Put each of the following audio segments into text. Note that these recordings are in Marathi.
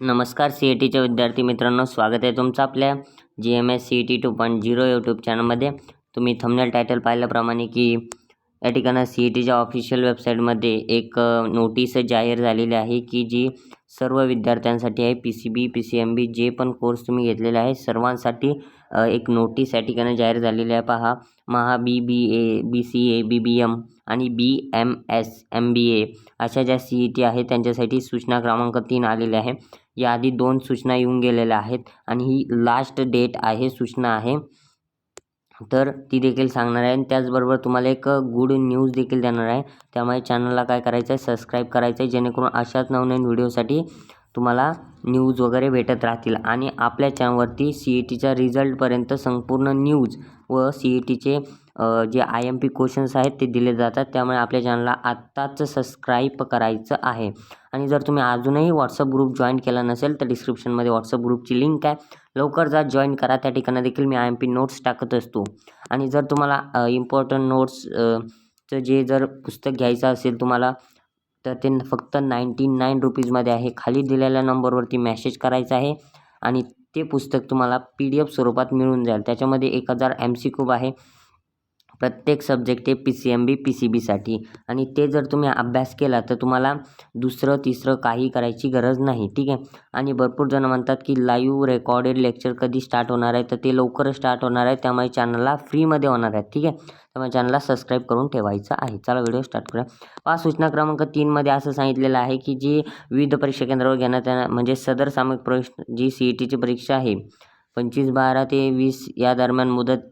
नमस्कार सी ई टीच्या विद्यार्थी मित्रांनो स्वागत आहे तुमचं आपल्या G M S C E T two point zero YouTube चॅनलमध्ये तुम्ही थंबनेल टायटल पाहिल्याप्रमाणे की या ठिकाणी सी ई टीच्या ऑफिशियल वेबसाईटमध्ये एक नोटीस जाहीर झालेली आहे की जी सर्व विद्यार्थ्यांसाठी आहे P C B P C M B J पण कोर्स तुम्ही घेतलेले आहे सर्वांसाठी एक नोटीस या ठिकाणी जाहीर झालेली आहे. पहा महा बी बी A B C A B B M आणि B M S M B A अशा ज्या सी ई टी आहे त्यांच्यासाठी सूचना क्रमांक तीन आलेले आहे. याआधी दोन सूचना येऊन गेलेल्या आहेत आणि ही लास्ट डेट आहे सूचना आहे. तर ती देखील सांगणार आहे. आणि त्याचबरोबर तुम्हाला एक गुड न्यूज देखील देणार आहे. त्यामुळे चॅनलला काय करायचं आहे सबस्क्राईब करायचं आहे जेणेकरून अशाच नवनवीन व्हिडिओसाठी तुम्हाला न्यूज वगैरे भेटत राहतील. आणि आपल्या चॅनवरती सी ई टीच्या रिझल्टपर्यंत संपूर्ण न्यूज व सी ई टीचे जे आय एम पी क्वेश्चन्स आहेत ते दिले जातात. त्यामुळे आपल्या चॅनलला आत्ताच सबस्क्राईब करायचं आहे. आणि जर तुम्ही अजूनही व्हॉट्सअप ग्रुप जॉईन केला नसेल तर डिस्क्रिप्शनमध्ये व्हॉट्सअप ग्रुपची लिंक आहे. लवकर जा जॉईन करा. त्या ठिकाणी देखील मी आय एम पी नोट्स टाकत असतो. आणि जर तुम्हाला इम्पॉर्टंट नोट्स चं जे जर पुस्तक घ्यायचं असेल तुम्हाला तर ते फक्त नाईंटी नाईन रुपीजमध्ये आहे. खाली दिलेल्या नंबरवरती मॅसेज करायचा आहे आणि ते पुस्तक तुम्हाला पी डी एफ स्वरूपात मिळून जाईल. त्याच्यामध्ये एक हजार एम सी क्यूब आहे. प्रत्येक सब्जेक्ट आहे P C M B P C बीसाठी आणि ते जर तुम्ही अभ्यास केला तर तुम्हाला दुसरं तिसरं काही करायची गरज नाही ठीक आहे? आणि भरपूर जण म्हणतात की लाईव्ह रेकॉर्डेड लेक्चर कधी स्टार्ट होणार आहे? तर ते लवकरच स्टार्ट होणार आहे. त्यामुळे चॅनलला फ्रीमध्ये होणार आहे ठीक आहे? त्यामुळे चॅनलला सबस्क्राईब करून ठेवायचं आहे. चला व्हिडिओ स्टार्ट करूया. पाच सूचना क्रमांक तीनमध्ये असं सांगितलेलं आहे की जी विविध परीक्षा केंद्रावर घेण्यात येणार म्हणजे सदर सामूहिक प्रवेश जी सी ई टीची परीक्षा आहे पंचवीस बारा ते वीस या दरम्यान मुदत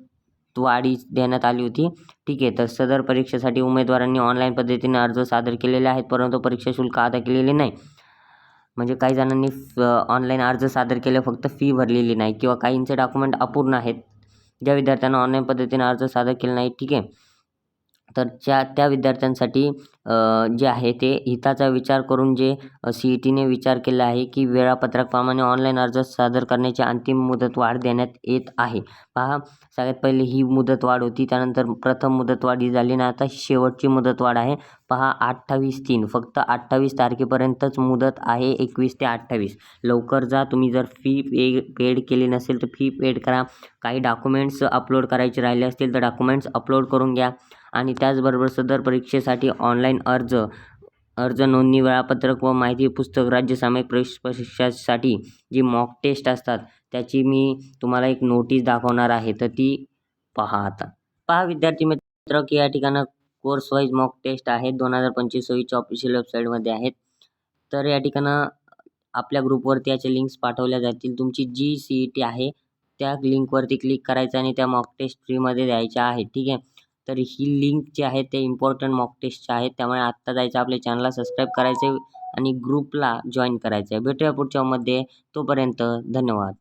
वाढी देण्यात आली होती. ठीक आहे तर सदर परीक्षेसाठी उमेदवारांनी ऑनलाईन पद्धतीने अर्ज सादर केलेले आहेत परंतु परीक्षा शुल्क अदा केलेले नाही. म्हणजे काही जणांनी ऑनलाईन अर्ज सादर केले फक्त फी भरलेली नाही किंवा काहींचे डॉक्युमेंट अपूर्ण आहेत. ज्या विद्यार्थ्यांना ऑनलाईन पद्धतीने अर्ज सादर केला नाही ठीक आहे. तर त्या त्या विद्यार्थ्यांसाठी जे आहे ते हिताचा विचार करून जे सी ई टीने विचार केला आहे की वेळापत्रकाप्रमाणे ऑनलाईन अर्ज सादर करण्याची अंतिम मुदत वाढ देण्यात येत आहे. पहा सगळ्यात पहिले ही मुदतवाढ होती त्यानंतर प्रथम मुदतवाढ ही झाली ना आता शेवटची मुदतवाढ आहे. पहा अठ्ठावीस तीन फक्त अठ्ठावीस तारखेपर्यंतच मुदत आहे एकवीस ते अठ्ठावीस. लवकर जा तुम्ही जर फी पे पेड केली नसेल तर फी पेड करा. काही डॉक्युमेंट्स अपलोड करायचे राहिले असतील तर डॉक्युमेंट्स अपलोड करून घ्या. आणि त्याचबरोबर सदर परीक्षेसाठी ऑनलाईन अर्ज अर्ज नोंदणी वेळापत्रक व माहिती पुस्तक राज्य सामायिक प्रवेश परीक्षासाठी जी मॉक टेस्ट असतात त्याची मी तुम्हाला एक नोटीस दाखवणार आहे. तर ती पहा आता. पहा विद्यार्थी मित्र की या ठिकाणं कोर्स वाईज मॉक टेस्ट आहेत. दोन हजार पंचवीस सव्वीसच्या ऑफिशियल वेबसाईटमध्ये आहेत. तर या ठिकाणं आपल्या ग्रुपवरती याच्या लिंक्स पाठवल्या जातील. तुमची जी सी ई टी आहे त्या लिंकवरती क्लिक करायचं आणि त्या मॉक टेस्ट फ्रीमध्ये द्यायच्या आहेत. ठीक आहे? तर ही लिंक जी आहे ते इम्पॉर्टंट मॉक टेस्टच्या आहेत त्यामुळे आत्ता जायचं आपल्या चॅनलला सबस्क्राईब करायचं आणि ग्रुपला जॉईन करायचं आहे. भेटूया पुढच्या मध्ये. तोपर्यंत धन्यवाद.